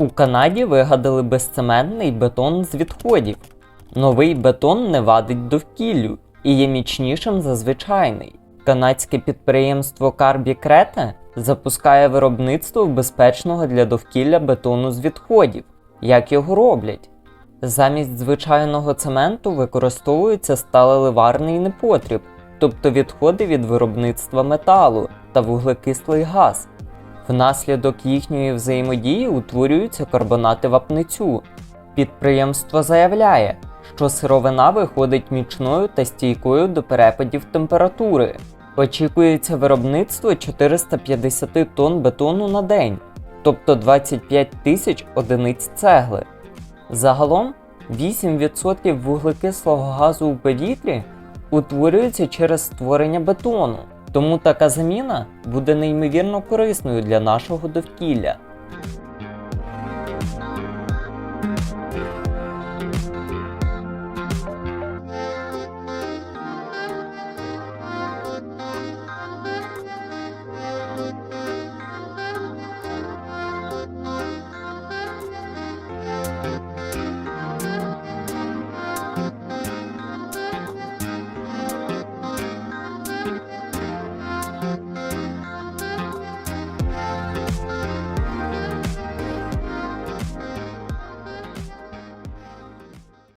У Канаді вигадали безцементний бетон з відходів. Новий бетон не вадить довкіллю і є міцнішим за звичайний. Канадське підприємство Карбі Крете запускає виробництво безпечного для довкілля бетону з відходів. Як його роблять? Замість звичайного цементу використовується сталеливарний непотріб, тобто відходи від виробництва металу та вуглекислий газ. Внаслідок їхньої взаємодії утворюються карбонати вапницю. Підприємство заявляє, що сировина виходить міцною та стійкою до перепадів температури. Очікується виробництво 450 тонн бетону на день, тобто 25 тисяч одиниць цегли. Загалом 8% вуглекислого газу у повітрі утворюється через створення бетону, тому така заміна буде неймовірно корисною для нашого довкілля.